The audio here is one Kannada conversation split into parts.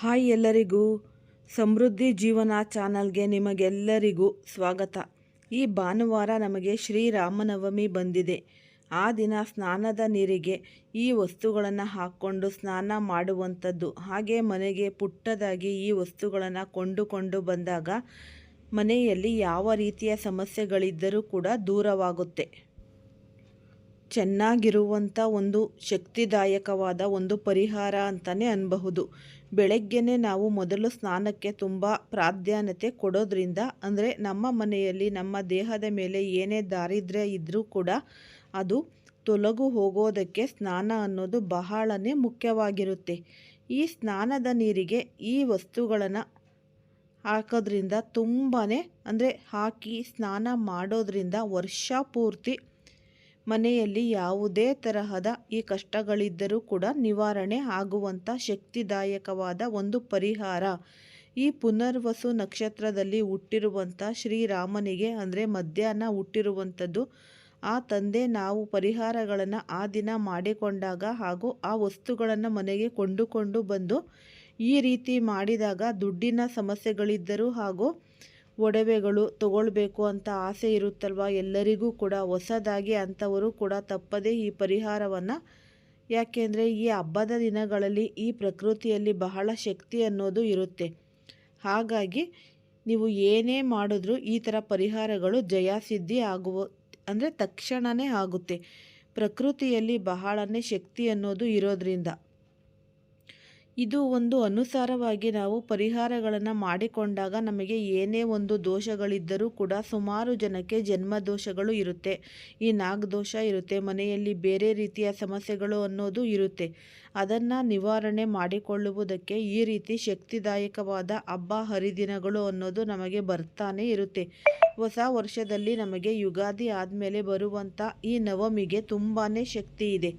ಹಾಯ್ ಎಲ್ಲರಿಗೂ. ಸಮೃದ್ಧಿ ಜೀವನ ಚಾನಲ್ಗೆ ನಿಮಗೆಲ್ಲರಿಗೂ ಸ್ವಾಗತ. ಈ ಭಾನುವಾರ ನಮಗೆ ಶ್ರೀರಾಮನವಮಿ ಬಂದಿದೆ. ಆ ದಿನ ಸ್ನಾನದ ನೀರಿಗೆ ಈ ವಸ್ತುಗಳನ್ನು ಹಾಕ್ಕೊಂಡು ಸ್ನಾನ ಮಾಡುವಂಥದ್ದು. ಹಾಗೆ ಮನೆಗೆ ಪುಟ್ಟದಾಗಿ ಈ ವಸ್ತುಗಳನ್ನು ಕೊಂಡುಕೊಂಡು ಬಂದಾಗ ಮನೆಯಲ್ಲಿ ಯಾವ ರೀತಿಯ ಸಮಸ್ಯೆಗಳಿದ್ದರೂ ಕೂಡ ದೂರವಾಗುತ್ತೆ. ಚೆನ್ನಾಗಿರುವಂಥ ಒಂದು ಶಕ್ತಿದಾಯಕವಾದ ಒಂದು ಪರಿಹಾರ ಅಂತಲೇ ಅನ್ಬಹುದು. ಬೆಳಗ್ಗೆನೇ ನಾವು ಮೊದಲು ಸ್ನಾನಕ್ಕೆ ತುಂಬ ಪ್ರಾಧಾನ್ಯತೆ ಕೊಡೋದ್ರಿಂದ, ಅಂದರೆ ನಮ್ಮ ಮನೆಯಲ್ಲಿ ನಮ್ಮ ದೇಹದ ಮೇಲೆ ಏನೇ ದಾರಿದ್ರ್ಯ ಇದ್ದರೂ ಕೂಡ ಅದು ತೊಲಗು ಹೋಗೋದಕ್ಕೆ ಸ್ನಾನ ಅನ್ನೋದು ಬಹಳನೇ ಮುಖ್ಯವಾಗಿರುತ್ತೆ. ಈ ಸ್ನಾನದ ನೀರಿಗೆ ಈ ವಸ್ತುಗಳನ್ನು ಹಾಕೋದ್ರಿಂದ ತುಂಬಾ ಅಂದರೆ ಹಾಕಿ ಸ್ನಾನ ಮಾಡೋದ್ರಿಂದ ವರ್ಷ ಪೂರ್ತಿ ಮನೆಯಲ್ಲಿ ಯಾವುದೇ ತರಹದ ಈ ಕಷ್ಟಗಳಿದ್ದರೂ ಕೂಡ ನಿವಾರಣೆ ಆಗುವಂಥ ಶಕ್ತಿದಾಯಕವಾದ ಒಂದು ಪರಿಹಾರ. ಈ ಪುನರ್ವಸು ನಕ್ಷತ್ರದಲ್ಲಿ ಹುಟ್ಟಿರುವಂಥ ಶ್ರೀರಾಮನಿಗೆ ಅಂದರೆ ಮಧ್ಯಾಹ್ನ ಹುಟ್ಟಿರುವಂಥದ್ದು, ಆ ತಂದೆ ನಾವು ಪರಿಹಾರಗಳನ್ನು ಆ ದಿನ ಮಾಡಿಕೊಂಡಾಗ ಹಾಗೂ ಆ ವಸ್ತುಗಳನ್ನು ಮನೆಗೆ ಕೊಂಡುಕೊಂಡು ಬಂದು ಈ ರೀತಿ ಮಾಡಿದಾಗ ದುಡ್ಡಿನ ಸಮಸ್ಯೆಗಳಿದ್ದರೂ ಹಾಗೂ ಒಡವೆಗಳು ತಗೊಳ್ಬೇಕು ಅಂತ ಆಸೆ ಇರುತ್ತಲ್ವ? ಎಲ್ಲರಿಗೂ ಕೂಡ ಹೊಸದಾಗಿ ಅಂಥವರು ಕೂಡ ತಪ್ಪದೇ ಈ ಪರಿಹಾರವನ್ನು. ಯಾಕೆಂದರೆ ಈ ಹಬ್ಬದ ದಿನಗಳಲ್ಲಿ ಈ ಪ್ರಕೃತಿಯಲ್ಲಿ ಬಹಳ ಶಕ್ತಿ ಅನ್ನೋದು ಇರುತ್ತೆ. ಹಾಗಾಗಿ ನೀವು ಏನೇ ಮಾಡಿದ್ರೂ ಈ ಥರ ಪರಿಹಾರಗಳು ಜಯಸಿದ್ಧಿ ಆಗುವ, ಅಂದರೆ ತಕ್ಷಣವೇ ಆಗುತ್ತೆ. ಪ್ರಕೃತಿಯಲ್ಲಿ ಬಹಳನೇ ಶಕ್ತಿ ಅನ್ನೋದು ಇರೋದ್ರಿಂದ. ಇದು ಒಂದು ಅನುಸಾರವಾಗಿ ನಾವು ಪರಿಹಾರಗಳನ್ನು ಮಾಡಿಕೊಂಡಾಗ ನಮಗೆ ಏನೇ ಒಂದು ದೋಷಗಳಿದ್ದರೂ ಕೂಡ ಸುಮಾರು ಜನಕ್ಕೆ ಜನ್ಮ ದೋಷಗಳು ಇರುತ್ತೆ. ಈ ನಾಗದೋಷ ಇರುತ್ತೆ, ಮನೆಯಲ್ಲಿ ಬೇರೆ ರೀತಿಯ ಸಮಸ್ಯೆಗಳು ಅನ್ನೋದು ಇರುತ್ತೆ. ಅದನ್ನು ನಿವಾರಣೆ ಮಾಡಿಕೊಳ್ಳುವುದಕ್ಕೆ ಈ ರೀತಿ ಶಕ್ತಿದಾಯಕವಾದ ಹಬ್ಬ, ಹರಿದಿನಗಳು ಅನ್ನೋದು ನಮಗೆ ಬರ್ತಾನೆ ಇರುತ್ತೆ. ಹೊಸ ವರ್ಷದಲ್ಲಿ ನಮಗೆ ಯುಗಾದಿ ಆದಮೇಲೆ ಬರುವಂಥ ಈ ನವಮಿಗೆ ತುಂಬಾ ಶಕ್ತಿ ಇದೆ.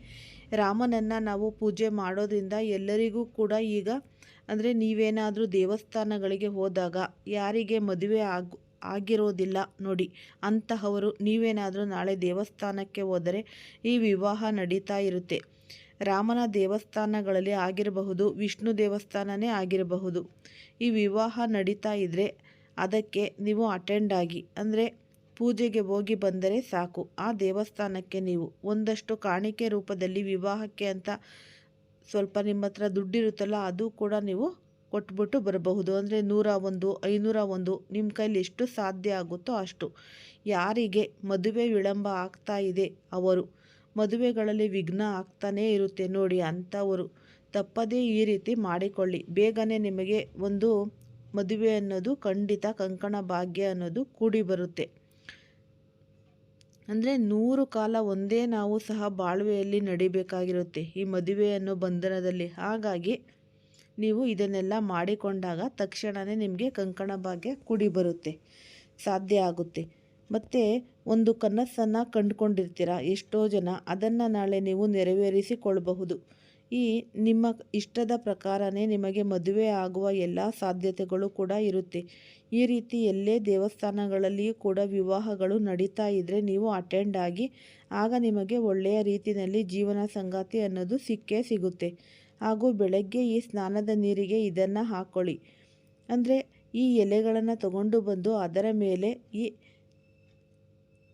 ರಾಮನನ್ನು ನಾವು ಪೂಜೆ ಮಾಡೋದ್ರಿಂದ ಎಲ್ಲರಿಗೂ ಕೂಡ ಈಗ, ಅಂದರೆ ನೀವೇನಾದರೂ ದೇವಸ್ಥಾನಗಳಿಗೆ ಹೋದಾಗ ಯಾರಿಗೆ ಮದುವೆ ಆಗ, ಆಗಿರೋದಿಲ್ಲ ನೋಡಿ, ಅಂತಹವರು ನೀವೇನಾದರೂ ನಾಳೆ ದೇವಸ್ಥಾನಕ್ಕೆ ಹೋದರೆ ಈ ವಿವಾಹ ನಡೀತಾ ಇರುತ್ತೆ. ರಾಮನ ದೇವಸ್ಥಾನಗಳಲ್ಲಿ ಆಗಿರಬಹುದು, ವಿಷ್ಣು ದೇವಸ್ಥಾನನೇ ಆಗಿರಬಹುದು. ಈ ವಿವಾಹ ನಡೀತಾ ಇದ್ದರೆ ಅದಕ್ಕೆ ನೀವು ಅಟೆಂಡ್ ಆಗಿ, ಅಂದರೆ ಪೂಜೆಗೆ ಹೋಗಿ ಬಂದರೆ ಸಾಕು. ಆ ದೇವಸ್ಥಾನಕ್ಕೆ ನೀವು ಒಂದಷ್ಟು ಕಾಣಿಕೆ ರೂಪದಲ್ಲಿ ವಿವಾಹಕ್ಕೆ ಅಂತ ಸ್ವಲ್ಪ ನಿಮ್ಮ ಹತ್ರ ದುಡ್ಡಿರುತ್ತಲ್ಲ, ಅದು ಕೂಡ ನೀವು ಕೊಟ್ಬಿಟ್ಟು ಬರಬಹುದು. ಅಂದರೆ ನೂರ ಒಂದು, ಐನೂರ ಒಂದು, ನಿಮ್ಮ ಕೈಲಿ ಎಷ್ಟು ಸಾಧ್ಯ ಆಗುತ್ತೋ ಅಷ್ಟು. ಯಾರಿಗೆ ಮದುವೆ ವಿಳಂಬ ಆಗ್ತಾ ಇದೆ, ಅವರು ಮದುವೆಗಳಲ್ಲಿ ವಿಘ್ನ ಆಗ್ತಾನೇ ಇರುತ್ತೆ ನೋಡಿ ಅಂಥವರು. ತಪ್ಪದೇ ಈ ರೀತಿ ಮಾಡಿಕೊಳ್ಳಿ. ಬೇಗನೆ ನಿಮಗೆ ಒಂದು ಮದುವೆ ಅನ್ನೋದು ಖಂಡಿತ ಕಂಕಣ ಭಾಗ್ಯ ಅನ್ನೋದು ಕೂಡಿ ಬರುತ್ತೆ. ಅಂದರೆ ನೂರು ಕಾಲ ಒಂದೇ ನಾವು ಸಹ ಬಾಳ್ವೆಯಲ್ಲಿ ನಡಿಬೇಕಾಗಿರುತ್ತೆ ಈ ಮದುವೆ ಅನ್ನೋ ಬಂಧನದಲ್ಲಿ. ಹಾಗಾಗಿ ನೀವು ಇದನ್ನೆಲ್ಲ ಮಾಡಿಕೊಂಡಾಗ ತಕ್ಷಣವೇ ನಿಮಗೆ ಕಂಕಣ ಭಾಗ್ಯ ಕುಡಿ ಬರುತ್ತೆ, ಸಾಧ್ಯ ಆಗುತ್ತೆ. ಮತ್ತು ಒಂದು ಕನಸನ್ನು ಕಂಡುಕೊಂಡಿರ್ತೀರ ಎಷ್ಟೋ ಜನ, ಅದನ್ನು ನಾಳೆ ನೀವು ನೆರವೇರಿಸಿಕೊಳ್ಳಬಹುದು ಈ ನಿಮ್ಮ ಇಷ್ಟದ ಪ್ರಕಾರನೇ ನಿಮಗೆ ಮದುವೆ ಆಗುವ ಎಲ್ಲ ಸಾಧ್ಯತೆಗಳು ಕೂಡ ಇರುತ್ತೆ. ಈ ರೀತಿ ಎಲ್ಲೇ ದೇವಸ್ಥಾನಗಳಲ್ಲಿಯೂ ಕೂಡ ವಿವಾಹಗಳು ನಡೀತಾ ಇದ್ದರೆ ನೀವು ಅಟೆಂಡ್ ಆಗಿ, ಆಗ ನಿಮಗೆ ಒಳ್ಳೆಯ ರೀತಿಯಲ್ಲಿ ಜೀವನ ಸಂಗಾತಿ ಅನ್ನೋದು ಸಿಕ್ಕೇ ಸಿಗುತ್ತೆ. ಹಾಗೂ ಬೆಳಗ್ಗೆ ಈ ಸ್ನಾನದ ನೀರಿಗೆ ಇದನ್ನು ಹಾಕ್ಕೊಳ್ಳಿ ಅಂದರೆ ಈ ಎಲೆಗಳನ್ನು ತಗೊಂಡು ಬಂದು ಅದರ ಮೇಲೆ ಈ,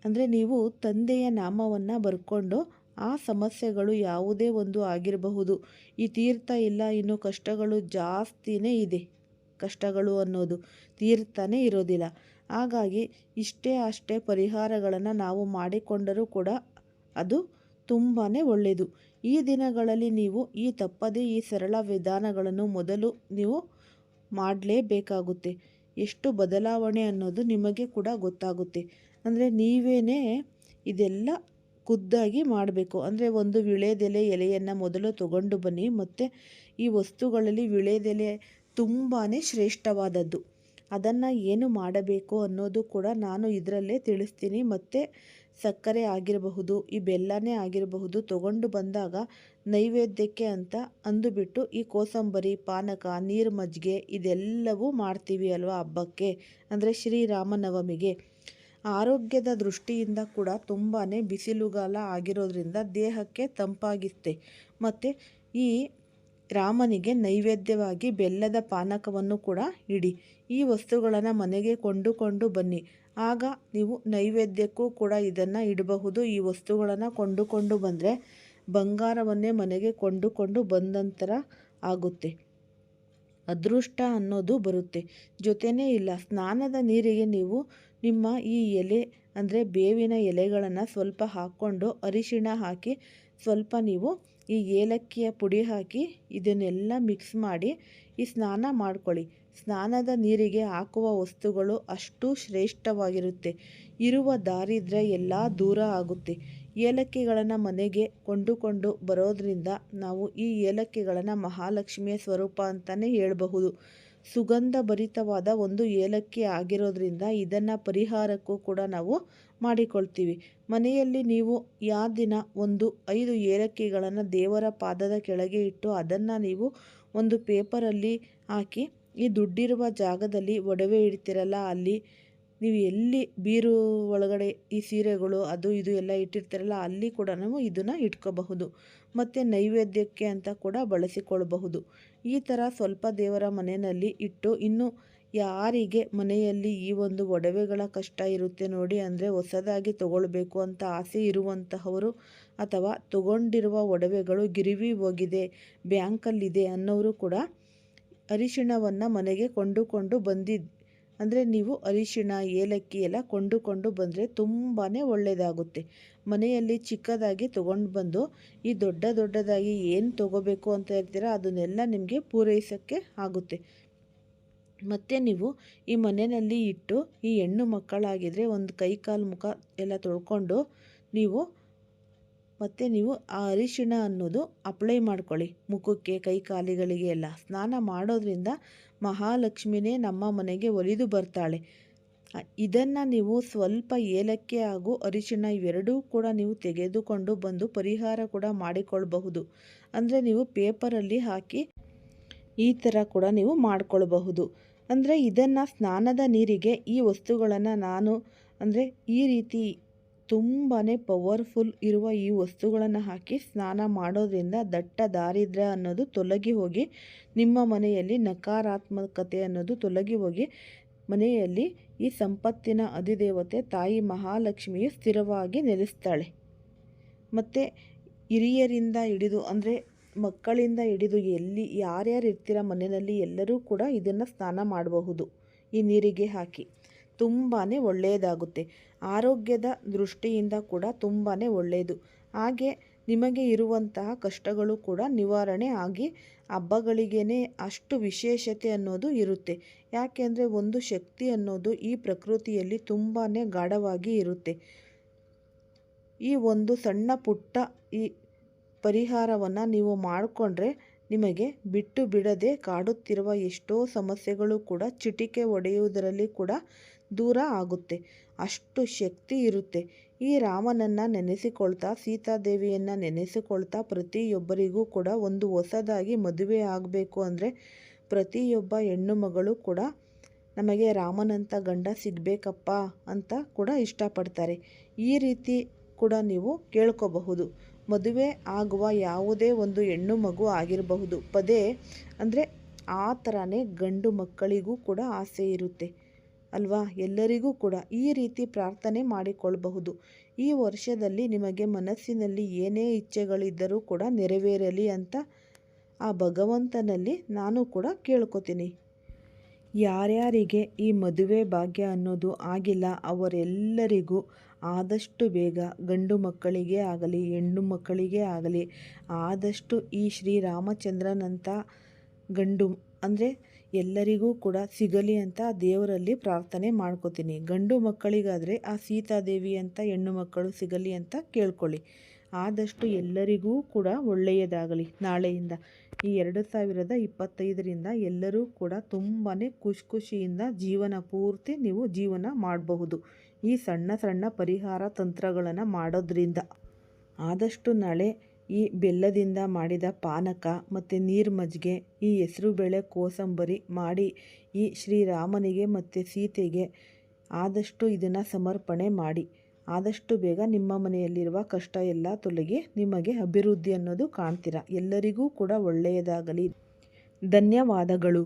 ಅಂದರೆ ನೀವು ತಂದೆಯ ನಾಮವನ್ನು ಬರ್ಕೊಂಡು ಆ ಸಮಸ್ಯೆಗಳು ಯಾವುದೇ ಒಂದು ಆಗಿರಬಹುದು. ಈ ತೀರ್ಥ ಇಲ್ಲ, ಇನ್ನು ಕಷ್ಟಗಳು ಜಾಸ್ತಿನೇ ಇದೆ. ಕಷ್ಟಗಳು ಅನ್ನೋದು ತೀರ್ತಾನೇ ಇರೋದಿಲ್ಲ. ಹಾಗಾಗಿ ಇಷ್ಟೇ ಅಷ್ಟೇ ಪರಿಹಾರಗಳನ್ನು ನಾವು ಮಾಡಿಕೊಂಡರೂ ಕೂಡ ಅದು ತುಂಬಾ ಒಳ್ಳೆಯದು ಈ ದಿನಗಳಲ್ಲಿ ನೀವು ಈ ತಪ್ಪದೇ ಈ ಸರಳ ವಿಧಾನಗಳನ್ನು ಮೊದಲು ನೀವು ಮಾಡಲೇಬೇಕಾಗುತ್ತೆ. ಎಷ್ಟು ಬದಲಾವಣೆ ಅನ್ನೋದು ನಿಮಗೆ ಕೂಡ ಗೊತ್ತಾಗುತ್ತೆ. ಅಂದರೆ ನೀವೇ ಇದೆಲ್ಲ ಖುದ್ದಾಗಿ ಮಾಡಬೇಕು. ಅಂದರೆ ಒಂದು ವಿಳೆದೆಲೆ ಎಲೆಯನ್ನು ಮೊದಲು ತಗೊಂಡು ಬನ್ನಿ, ಮತ್ತು ಈ ವಸ್ತುಗಳಲ್ಲಿ ವಿಳೆದೆಲೆ ತುಂಬಾ ಶ್ರೇಷ್ಠವಾದದ್ದು. ಅದನ್ನು ಏನು ಮಾಡಬೇಕು ಅನ್ನೋದು ಕೂಡ ನಾನು ಇದರಲ್ಲೇ ತಿಳಿಸ್ತೀನಿ. ಮತ್ತು ಸಕ್ಕರೆ ಆಗಿರಬಹುದು, ಈ ಬೆಲ್ಲನೇ ಆಗಿರಬಹುದು, ತಗೊಂಡು ಬಂದಾಗ ನೈವೇದ್ಯಕ್ಕೆ ಅಂತ ಅಂದುಬಿಟ್ಟು ಈ ಕೋಸಂಬರಿ, ಪಾನಕ ನೀರು ಮಜ್ಜಿಗೆ ಇದೆಲ್ಲವೂ ಮಾಡ್ತೀವಿ ಅಲ್ವಾ ಹಬ್ಬಕ್ಕೆ? ಅಂದರೆ ಶ್ರೀರಾಮನವಮಿಗೆ ಆರೋಗ್ಯದ ದೃಷ್ಟಿಯಿಂದ ಕೂಡ ತುಂಬಾ ಬಿಸಿಲುಗಾಲ ಆಗಿರೋದ್ರಿಂದ ದೇಹಕ್ಕೆ ತಂಪಾಗಿತ್ತೆ. ಮತ್ತು ಈ ರಾಮನಿಗೆ ನೈವೇದ್ಯವಾಗಿ ಬೆಲ್ಲದ ಪಾನಕವನ್ನು ಕೂಡ ಇಡಿ. ಈ ವಸ್ತುಗಳನ್ನು ಮನೆಗೆ ಕೊಂಡುಕೊಂಡು ಬನ್ನಿ. ಆಗ ನೀವು ನೈವೇದ್ಯಕ್ಕೂ ಕೂಡ ಇದನ್ನು ಇಡಬಹುದು. ಈ ವಸ್ತುಗಳನ್ನು ಕೊಂಡುಕೊಂಡು ಬಂದರೆ ಬಂಗಾರವನ್ನೇ ಮನೆಗೆ ಕೊಂಡುಕೊಂಡು ಬಂದಂತರ ಆಗುತ್ತೆ. ಅದೃಷ್ಟ ಅನ್ನೋದು ಬರುತ್ತೆ. ಜೊತೆನೇ ಇಲ್ಲ, ಸ್ನಾನದ ನೀರಿಗೆ ನೀವು ನಿಮ್ಮ ಈ ಎಲೆ, ಅಂದರೆ ಬೇವಿನ ಎಲೆಗಳನ್ನು ಸ್ವಲ್ಪ ಹಾಕ್ಕೊಂಡು ಅರಿಶಿಣ ಹಾಕಿ ಸ್ವಲ್ಪ ನೀವು ಈ ಏಲಕ್ಕಿಯ ಪುಡಿ ಹಾಕಿ ಇದನ್ನೆಲ್ಲ ಮಿಕ್ಸ್ ಮಾಡಿ ಈ ಸ್ನಾನ ಮಾಡ್ಕೊಳ್ಳಿ. ಸ್ನಾನದ ನೀರಿಗೆ ಹಾಕುವ ವಸ್ತುಗಳು ಅಷ್ಟು ಶ್ರೇಷ್ಠವಾಗಿರುತ್ತೆ. ಇರುವ ದಾರಿದ್ರ್ಯ ಎಲ್ಲ ದೂರ ಆಗುತ್ತೆ. ಏಲಕ್ಕಿಗಳನ್ನು ಮನೆಗೆ ಕೊಂಡುಕೊಂಡು ಬರೋದರಿಂದ ನಾವು ಈ ಏಲಕ್ಕಿಗಳನ್ನು ಮಹಾಲಕ್ಷ್ಮಿಯ ಸ್ವರೂಪ ಅಂತಲೇ ಹೇಳಬಹುದು. ಸುಗಂಧ ಭರಿತವಾದ ಒಂದು ಏಲಕ್ಕಿ ಆಗಿರೋದ್ರಿಂದ ಇದನ್ನು ಪರಿಹಾರಕ್ಕೂ ಕೂಡ ನಾವು ಮಾಡಿಕೊಳ್ತೀವಿ. ಮನೆಯಲ್ಲಿ ನೀವು ಯಾವ ದಿನ ಒಂದು ಐದು ಏಲಕ್ಕಿಗಳನ್ನು ದೇವರ ಪಾದದ ಕೆಳಗೆ ಇಟ್ಟು ಅದನ್ನು ನೀವು ಒಂದು ಪೇಪರಲ್ಲಿ ಹಾಕಿ ಈ ದುಡ್ಡಿರುವ ಜಾಗದಲ್ಲಿ ಒಡವೆ ಇಡ್ತೀರಲ್ಲ, ಅಲ್ಲಿ ನೀವು ಎಲ್ಲಿ ಬೀರು ಒಳಗಡೆ ಈ ಸೀರೆಗಳು, ಅದು ಇದು ಎಲ್ಲ ಇಟ್ಟಿರ್ತೀರಲ್ಲ, ಅಲ್ಲಿ ಕೂಡ ನಾವು ಇದನ್ನು ಇಟ್ಕೋಬಹುದು. ಮತ್ತು ನೈವೇದ್ಯಕ್ಕೆ ಅಂತ ಕೂಡ ಬಳಸಿಕೊಳ್ಳಬಹುದು. ಈ ಥರ ಸ್ವಲ್ಪ ದೇವರ ಮನೆಯಲ್ಲಿ ಇಟ್ಟು, ಇನ್ನು ಯಾರಿಗೆ ಮನೆಯಲ್ಲಿ ಈ ಒಂದು ಒಡವೆಗಳ ಕಷ್ಟ ಇರುತ್ತೆ ನೋಡಿ, ಅಂದರೆ ಹೊಸದಾಗಿ ತಗೊಳ್ಬೇಕು ಅಂತ ಆಸೆ ಇರುವಂತಹವರು, ಅಥವಾ ತಗೊಂಡಿರುವ ಒಡವೆಗಳು ಗಿರಿವಿ ಹೋಗಿದೆ, ಬ್ಯಾಂಕಲ್ಲಿದೆ ಅನ್ನೋರು ಕೂಡ ಅರಿಶಿಣವನ್ನು ಮನೆಗೆ ಕೊಂಡುಕೊಂಡು ಬಂದಿದ್ದು ಅಂದರೆ ನೀವು ಅರಿಶಿಣ, ಏಲಕ್ಕಿ ಎಲ್ಲ ಕೊಂಡುಕೊಂಡು ಬಂದರೆ ತುಂಬಾ ಒಳ್ಳೆಯದಾಗುತ್ತೆ ಮನೆಯಲ್ಲಿ ಚಿಕ್ಕದಾಗಿ ತೊಗೊಂಡು ಬಂದು, ಈ ದೊಡ್ಡ ದೊಡ್ಡದಾಗಿ ಏನು ತೊಗೋಬೇಕು ಅಂತ ಇರ್ತೀರ ಅದನ್ನೆಲ್ಲ ನಿಮಗೆ ಪೂರೈಸೋಕ್ಕೆ ಆಗುತ್ತೆ. ಮತ್ತು ನೀವು ಈ ಮನೆಯಲ್ಲಿ ಇಟ್ಟು, ಈ ಹೆಣ್ಣು ಮಕ್ಕಳಾಗಿದ್ದರೆ ಒಂದು ಕೈ ಕಾಲು ಮುಖ ಎಲ್ಲ ತೊಳ್ಕೊಂಡು, ನೀವು ಮತ್ತು ನೀವು ಆ ಅರಿಶಿಣ ಅನ್ನೋದು ಅಪ್ಲೈ ಮಾಡ್ಕೊಳ್ಳಿ. ಮುಖಕ್ಕೆ, ಕೈ ಕಾಲಿಗಳಿಗೆ ಎಲ್ಲ. ಸ್ನಾನ ಮಾಡೋದ್ರಿಂದ ಮಹಾಲಕ್ಷ್ಮಿನೇ ನಮ್ಮ ಮನೆಗೆ ಒಲಿದು ಬರ್ತಾಳೆ. ಇದನ್ನು ನೀವು ಸ್ವಲ್ಪ ಏಲಕ್ಕಿ ಹಾಗೂ ಅರಿಶಿಣ ಇವೆರಡೂ ಕೂಡ ನೀವು ತೆಗೆದುಕೊಂಡು ಬಂದು ಪರಿಹಾರ ಕೂಡ ಮಾಡಿಕೊಳ್ಬಹುದು. ಅಂದರೆ ನೀವು ಪೇಪರಲ್ಲಿ ಹಾಕಿ ಈ ಥರ ಕೂಡ ನೀವು ಮಾಡಿಕೊಳ್ಬಹುದು. ಅಂದರೆ ಇದನ್ನು ಸ್ನಾನದ ನೀರಿಗೆ ಈ ವಸ್ತುಗಳನ್ನು ನಾನು ಅಂದರೆ ಈ ರೀತಿ ತುಂಬಾ ಪವರ್ಫುಲ್ ಇರುವ ಈ ವಸ್ತುಗಳನ್ನು ಹಾಕಿ ಸ್ನಾನ ಮಾಡೋದ್ರಿಂದ ದಟ್ಟ ದಾರಿದ್ರ್ಯ ಅನ್ನೋದು ತೊಲಗಿ ಹೋಗಿ, ನಿಮ್ಮ ಮನೆಯಲ್ಲಿ ನಕಾರಾತ್ಮಕತೆ ಅನ್ನೋದು ತೊಲಗಿ ಹೋಗಿ, ಮನೆಯಲ್ಲಿ ಈ ಸಂಪತ್ತಿನ ಅಧಿದೇವತೆ ತಾಯಿ ಮಹಾಲಕ್ಷ್ಮಿಯು ಸ್ಥಿರವಾಗಿ ನೆಲೆಸ್ತಾಳೆ. ಮತ್ತು ಹಿರಿಯರಿಂದ ಹಿಡಿದು ಅಂದರೆ ಮಕ್ಕಳಿಂದ ಹಿಡಿದು ಎಲ್ಲಿ ಯಾರ್ಯಾರು ಇರ್ತೀರ ಮನೆಯಲ್ಲಿ ಎಲ್ಲರೂ ಕೂಡ ಇದನ್ನು ಸ್ನಾನ ಮಾಡಬಹುದು. ಈ ನೀರಿಗೆ ಹಾಕಿ. ತುಂಬಾ ಒಳ್ಳೆಯದಾಗುತ್ತೆ. ಆರೋಗ್ಯದ ದೃಷ್ಟಿಯಿಂದ ಕೂಡ ತುಂಬಾ ಒಳ್ಳೆಯದು. ಹಾಗೆ ನಿಮಗೆ ಇರುವಂತಹ ಕಷ್ಟಗಳು ಕೂಡ ನಿವಾರಣೆ ಆಗಿ ಹಬ್ಬಗಳಿಗೇ ಅಷ್ಟು ವಿಶೇಷತೆ ಅನ್ನೋದು ಇರುತ್ತೆ. ಯಾಕೆಂದರೆ ಒಂದು ಶಕ್ತಿ ಅನ್ನೋದು ಈ ಪ್ರಕೃತಿಯಲ್ಲಿ ತುಂಬಾ ಗಾಢವಾಗಿ ಇರುತ್ತೆ. ಈ ಒಂದು ಸಣ್ಣ ಪುಟ್ಟ ಈ ಪರಿಹಾರವನ್ನು ನೀವು ಮಾಡಿಕೊಂಡ್ರೆ ನಿಮಗೆ ಬಿಟ್ಟು ಬಿಡದೆ ಕಾಡುತ್ತಿರುವ ಎಷ್ಟೋ ಸಮಸ್ಯೆಗಳು ಕೂಡ ಚಿಟಿಕೆ ಒಡೆಯುವುದರಲ್ಲಿ ಕೂಡ ದೂರ ಆಗುತ್ತೆ. ಅಷ್ಟು ಶಕ್ತಿ ಇರುತ್ತೆ. ಈ ರಾಮನನ್ನು ನೆನೆಸಿಕೊಳ್ತಾ, ಸೀತಾದೇವಿಯನ್ನು ನೆನೆಸಿಕೊಳ್ತಾ ಪ್ರತಿಯೊಬ್ಬರಿಗೂ ಕೂಡ ಒಂದು ಹೊಸದಾಗಿ ಮದುವೆ ಆಗಬೇಕು ಅಂದರೆ ಪ್ರತಿಯೊಬ್ಬ ಹೆಣ್ಣು ಮಗಳು ಕೂಡ ನಮಗೆ ರಾಮನಂಥ ಗಂಡ ಸಿಗಬೇಕಪ್ಪ ಅಂತ ಕೂಡ ಇಷ್ಟಪಡ್ತಾರೆ. ಈ ರೀತಿ ಕೂಡ ನೀವು ಕೇಳ್ಕೋಬಹುದು. ಮದುವೆ ಆಗುವ ಯಾವುದೇ ಒಂದು ಹೆಣ್ಣು ಮಗು ಆಗಿರಬಹುದು. ಪದೇ ಅಂದರೆ ಆ ಥರನೇ ಗಂಡು ಮಕ್ಕಳಿಗೂ ಕೂಡ ಆಸೆ ಇರುತ್ತೆ. ಅಲ್ವಾ? ಎಲ್ಲರಿಗೂ ಕೂಡ ಈ ರೀತಿ ಪ್ರಾರ್ಥನೆ ಮಾಡಿಕೊಳ್ಳಬಹುದು. ಈ ವರ್ಷದಲ್ಲಿ ನಿಮಗೆ ಮನಸ್ಸಿನಲ್ಲಿ ಏನೇ ಇಚ್ಛೆಗಳಿದ್ದರೂ ಕೂಡ ನೆರವೇರಲಿ ಅಂತ ಆ ಭಗವಂತನಲ್ಲಿ ನಾನು ಕೂಡ ಕೇಳ್ಕೊತೀನಿ. ಯಾರ್ಯಾರಿಗೆ ಈ ಮದುವೆ ಭಾಗ್ಯ ಅನ್ನೋದು ಆಗಿಲ್ಲ, ಅವರೆಲ್ಲರಿಗೂ ಆದಷ್ಟು ಬೇಗ, ಗಂಡು ಮಕ್ಕಳಿಗೆ ಆಗಲಿ, ಹೆಣ್ಣು ಮಕ್ಕಳಿಗೆ ಆಗಲಿ, ಆದಷ್ಟು ಈ ಶ್ರೀರಾಮಚಂದ್ರನಂಥ ಗಂಡು, ಅಂದರೆ ಎಲ್ಲರಿಗೂ ಕೂಡ ಸಿಗಲಿ ಅಂತ ದೇವರಲ್ಲಿ ಪ್ರಾರ್ಥನೆ ಮಾಡ್ಕೋತೀನಿ. ಗಂಡು ಮಕ್ಕಳಿಗಾದರೆ ಆ ಸೀತಾದೇವಿ ಅಂತ ಹೆಣ್ಣು ಮಕ್ಕಳು ಸಿಗಲಿ ಅಂತ ಕೇಳ್ಕೊಳ್ಳಿ. ಆದಷ್ಟು ಎಲ್ಲರಿಗೂ ಕೂಡ ಒಳ್ಳೆಯದಾಗಲಿ. ನಾಳೆಯಿಂದ ಈ ಎರಡು ಸಾವಿರದ ಇಪ್ಪತ್ತೈದರಿಂದ ಎಲ್ಲರೂ ಕೂಡ ತುಂಬಾ ಖುಷಿ ಖುಷಿಯಿಂದ ಜೀವನ ಪೂರ್ತಿ ನೀವು ಜೀವನ ಮಾಡಬಹುದು. ಈ ಸಣ್ಣ ಸಣ್ಣ ಪರಿಹಾರ ತಂತ್ರಗಳನ್ನು ಮಾಡೋದ್ರಿಂದ. ಆದಷ್ಟು ನಾಳೆ ಈ ಬೆಲ್ಲದಿಂದ ಮಾಡಿದ ಪಾನಕ ಮತ್ತು ನೀರು ಮಜ್ಜಿಗೆ, ಈ ಹೆಸರುಬೇಳೆ ಕೋಸಂಬರಿ ಮಾಡಿ ಈ ಶ್ರೀರಾಮನಿಗೆ ಮತ್ತು ಸೀತೆಗೆ ಆದಷ್ಟು ಇದನ್ನು ಸಮರ್ಪಣೆ ಮಾಡಿ. ಆದಷ್ಟು ಬೇಗ ನಿಮ್ಮ ಮನೆಯಲ್ಲಿರುವ ಕಷ್ಟ ಎಲ್ಲ ತೊಲಗಿ ನಿಮಗೆ ಅಭಿವೃದ್ಧಿ ಅನ್ನೋದು ಕಾಣ್ತೀರ. ಎಲ್ಲರಿಗೂ ಕೂಡ ಒಳ್ಳೆಯದಾಗಲಿ. ಧನ್ಯವಾದಗಳು.